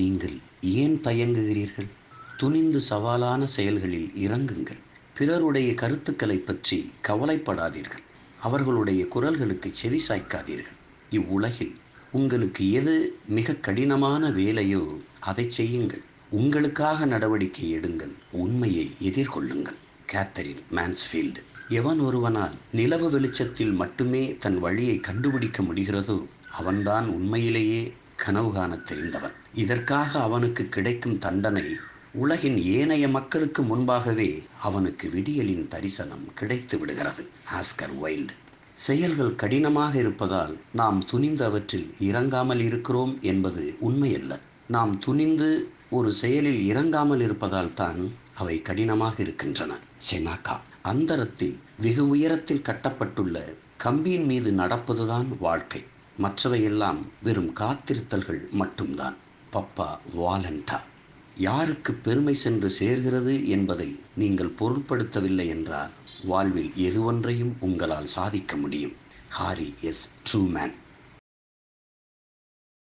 நீங்கள் ஏன் தயங்குகிறீர்கள்? துணிந்து சவாலான செயல்களில் இறங்குங்கள். பிறருடைய கருத்துக்களை பற்றி கவலைப்படாதீர்கள். அவர்களுடைய குரல்களுக்கு செவி சாய்க்காதீர்கள். இவ்வுலகில் உங்களுக்கு எது மிக கடினமான வேலையோ அதை செய்யுங்கள். உங்களுக்காக நடவடிக்கை எடுங்கள். உண்மையை எதிர்கொள்ளுங்கள். Katherine Mansfield. எவன் ஒருவனால் நிலவு வெளிச்சத்தில் மட்டுமே தன் வழியை கண்டுபிடிக்க முடிகிறதோ அவன்தான் உண்மையிலேயே கனவு காண தெரிந்தவன். இதற்காக அவனுக்கு கிடைக்கும் தண்டனை உலகின் ஏனைய மக்களுக்கு முன்பாகவே அவனுக்கு விடியலின் தரிசனம் கிடைத்து விடுகிறது. Oscar Wilde. செயல்கள் கடினமாக இருப்பதால் நாம் துணிந்து அவற்றில் இறங்காமல் இருக்கிறோம் என்பது உண்மையல்ல. நாம் துணிந்து ஒரு செயலில் இறங்காமல் இருப்பதால் தான் அவை கடினமாக இருக்கின்றன. செனாக்கா. அந்தரத்தில் வெகு உயரத்தில் கட்டப்பட்டுள்ள கம்பியின் மீது நடப்பதுதான் வாழ்க்கை. மற்றவையெல்லாம் வெறும் காத்திருத்தல்கள் மட்டும்தான். பப்பா வாலண்டா யாருக்கு பெருமை சென்று சேர்கிறது என்பதை நீங்கள் பொருட்படுத்தவில்லை என்றால் வாழ்வில் எதுவொன்றையும் உங்களால் சாதிக்க முடியும். Harry S. ட்ரூமேன்.